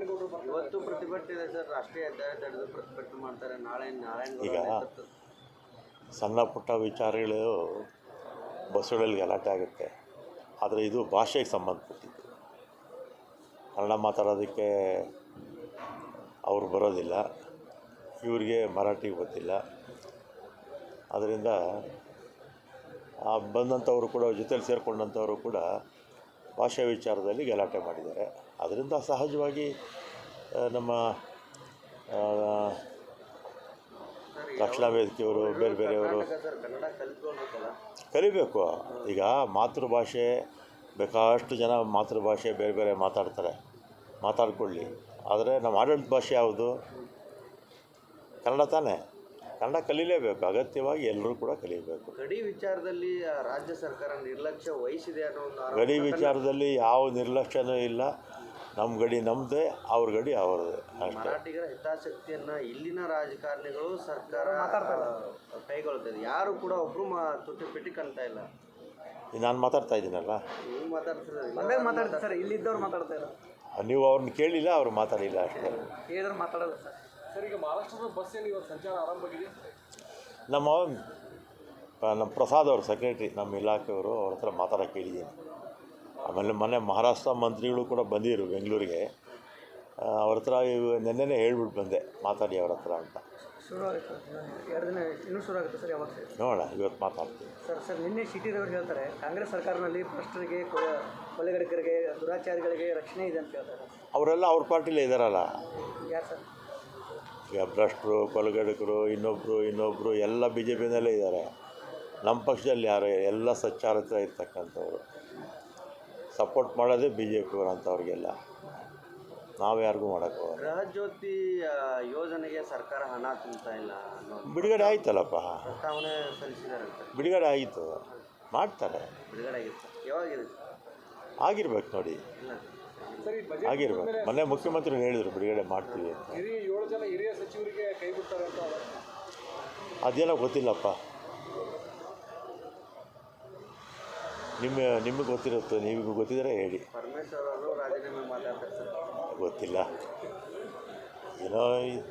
ಇವತ್ತು ಪ್ರತಿಭಟನೆ ಸರ್. ರಾಷ್ಟ್ರೀಯ ತಡೆದು ಪ್ರತಿಭಟನೆ ಮಾಡ್ತಾರೆ. ನಾಳೆ ಈಗ ಸಣ್ಣ ಪುಟ್ಟ ವಿಚಾರಗಳು ಬಸ್ಸುಗಳಲ್ಲಿ ಗಲಾಟೆ ಆಗುತ್ತೆ. ಆದರೆ ಇದು ಭಾಷೆಗೆ ಸಂಬಂಧಪಟ್ಟಿದ್ದು. ಕನ್ನಡ ಮಾತಾಡೋದಕ್ಕೆ ಅವ್ರು ಬರೋದಿಲ್ಲ. ಇವರಿಗೆ ಮರಾಠಿ ಗೊತ್ತಿಲ್ಲ. ಅದರಿಂದ ಆ ಬಂದಂಥವರು ಕೂಡ ಜೊತೆಲಿ ಸೇರಿಕೊಂಡಂಥವರು ಕೂಡ ಭಾಷೆ ವಿಚಾರದಲ್ಲಿ ಗಲಾಟೆ ಮಾಡಿದ್ದಾರೆ. ಅದರಿಂದ ಸಹಜವಾಗಿ ನಮ್ಮ ರಕ್ಷಣಾ ವೇದಿಕೆಯವರು, ಬೇರೆ ಬೇರೆಯವರು ಕಲಿಬೇಕು. ಈಗ ಮಾತೃಭಾಷೆ, ಬೇಕಾಷ್ಟು ಜನ ಮಾತೃಭಾಷೆ ಬೇರೆ ಬೇರೆ ಮಾತಾಡ್ತಾರೆ. ಮಾತಾಡ್ಕೊಳ್ಳಿ. ಆದರೆ ನಮ್ಮ ಆಡಳಿತ ಭಾಷೆ ಯಾವುದು? ಕನ್ನಡ ತಾನೇ. ಕನ್ನಡ ಕಲೀಲೇಬೇಕು. ಅಗತ್ಯವಾಗಿ ಎಲ್ಲರೂ ಕೂಡ ಕಲಿಯಬೇಕು ಗಡಿ ವಿಚಾರದಲ್ಲಿ ಆ, ರಾಜ್ಯ ಸರ್ಕಾರ ನಿರ್ಲಕ್ಷ್ಯ ವಹಿಸಿದೆ ಅನ್ನೋ ಒಂದು ಆರೋಪ ಗಡಿ ವಿಚಾರದಲ್ಲಿ ಯಾವ ನಿರ್ಲಕ್ಷ್ಯನೂ ಇಲ್ಲ. ನಮ್ಮ ಗಡಿ ನಮ್ಮದೇ ಅವ್ರ ಗಡಿ ಅವ್ರದ್ದೇ ಅಷ್ಟೇ. ಮರಾಠಿಗರ ಹಿತಾಸಕ್ತಿಯನ್ನ ಇಲ್ಲಿನ ರಾಜಕಾರಣಿಗಳು ಸರ್ಕಾರ ಆ, ಕೈಗೊಳ್ತದೆ ಯಾರು ಕೂಡ ಒಬ್ರು ಮಾ ತುಟಿ ಪಿಟಿ ಕಾಣ್ತಾ ಇಲ್ಲ. ನಾನು ಮಾತಾಡ್ತಾ ಇದ್ದೀನಲ್ಲ? ನೀವು ಮಾತಾಡ್ತಿರೋದು ಮಾತಾಡ್ತಾರೆ ಸರ್ ಇಲ್ಲಿದ್ದವ್ರು ಮಾತಾಡ್ತಾ ಇಲ್ಲ. ನೀವು ಅವ್ರನ್ನ ಕೇಳಿಲ್ಲ ಅವ್ರು ಮಾತಾಡಿಲ್ಲ ಅಷ್ಟೇ. ಹೇಳಿದ್ರು ಮಾತಾಡೋದು ಸರ್. ಸರ್ ಈಗ ಮಹಾರಾಷ್ಟ್ರದ ಬಸ್ ಏನು ಇವತ್ತು ಸಂಚಾರ ಆರಂಭವಾಗಿದೆ ನಮ್ಮ ಆ, ನಮ್ಮ ಪ್ರಸಾದ್ ಅವರು ಸೆಕ್ರೆಟ್ರಿ ನಮ್ಮ ಇಲಾಖೆಯವರು ಅವ್ರ ಹತ್ರ ಮಾತಾಡೋಕೆ ಕೇಳಿದ್ದೀನಿ ಆಮೇಲೆ ಮೊನ್ನೆ ಮಹಾರಾಷ್ಟ್ರ ಮಂತ್ರಿಗಳು ಕೂಡ ಬಂದಿದ್ರು ಬೆಂಗಳೂರಿಗೆ. ಅವ್ರ ಹತ್ರ ಇವ್ ನೆನ್ನೆನೇ ಹೇಳ್ಬಿಟ್ಟು ಬಂದೆ ಮಾತಾಡಿ ಅವ್ರ ಹತ್ರ ಅಂತ. ಶುರು ಆಗುತ್ತೆ ಎರಡು ದಿನ ಇನ್ನೂ ಶುರು ಆಗುತ್ತೆ ಸರ್ ಯಾವಾಗ? ಸರ್ ನೋಡೋಣ ಇವತ್ತು ಮಾತಾಡ್ತೀನಿ. ಸರ್ ಸರ್ ನಿನ್ನೆ ಸಿಟಿ ರವರು ಹೇಳ್ತಾರೆ ಕಾಂಗ್ರೆಸ್ ಸರ್ಕಾರದಲ್ಲಿ ಭ್ರಷ್ಟರಿಗೆ ಕೊಲೆ- ಕೊಲೆಗಡಕರಿಗೆ ದುರಾಚಾರಿಗಳಿಗೆ ರಕ್ಷಣೆ ಇದೆ ಅಂತ ಹೇಳ್ತಾರೆ. ಅವರೆಲ್ಲ ಅವ್ರ ಪಾರ್ಟಿಲೇ ಇದ್ದಾರಲ್ಲ ಯಾರು ಸರ್? ಈಗ ಭ್ರಷ್ಟರು ಕೊಲಗಡಕರು ಇನ್ನೊಬ್ಬರು ಇನ್ನೊಬ್ಬರು ಎಲ್ಲ ಬಿ ಜೆ ಪಿನಲ್ಲೇ ಇದ್ದಾರೆ. ನಮ್ಮ ಪಕ್ಷದಲ್ಲಿ ಯಾರು ಎಲ್ಲ ಸಚ್ಚಾರಿತ್ರ ಇರ್ತಕ್ಕಂಥವ್ರು. ಸಪೋರ್ಟ್ ಮಾಡೋದೇ ಬಿ ಜೆ ಪಿಯವರು ಅಂಥವ್ರಿಗೆಲ್ಲ ನಾವು ಯಾರಿಗೂ ಮಾಡೋಕ್ಕೋಗಲ್ಲ ಗೃಹ ಜ್ಯೋತಿ ಯೋಜನೆಗೆ ಸರ್ಕಾರ ಹಣ ತುಂಬ್ತಾ ಇಲ್ಲ ಬಿಡುಗಡೆ ಆಯ್ತಲ್ಲಪ್ಪ. ಪ್ರಸ್ತಾವನೆ ಸಲ್ಲಿಸಿದಾರಂತೆ ಬಿಡುಗಡೆ ಆಯಿತು. ಮಾಡ್ತಾರೆ. ಬಿಡುಗಡೆ ಆಗಿತ್ತು. ಯಾವಾಗಿರುತ್ತೆ ಆಗಿರ್ಬೇಕು ನೋಡಿ. ಇಲ್ಲ. ಆಗಿರ್ಬೇಕು. ಮೊನ್ನೆ ಮುಖ್ಯಮಂತ್ರಿ ಹೇಳಿದರು ಬಿಡುಗಡೆ ಮಾಡ್ತೀವಿ ಅಂತ. ಏಳು ಜನ ಹಿರಿಯ ಸಚಿವರಿಗೆ ಕೈ ಬಿಡ್ತಾರೆ ಅಂತ ಅದೇನೋ ಗೊತ್ತಿಲ್ಲಪ್ಪ. ನಿಮ್ಮ ನಿಮಗೆ ಗೊತ್ತಿರುತ್ತೆ ನೀವು ಗೊತ್ತಿದ್ರೆ ಹೇಳಿ. ಪರಮೇಶ್ವರ್ ಅವರು ರಾಜೀನಾಮೆ ಮಾತಾಡ್ತಾರೆ ಸರ್. ಗೊತ್ತಿಲ್ಲ. ಏನೋ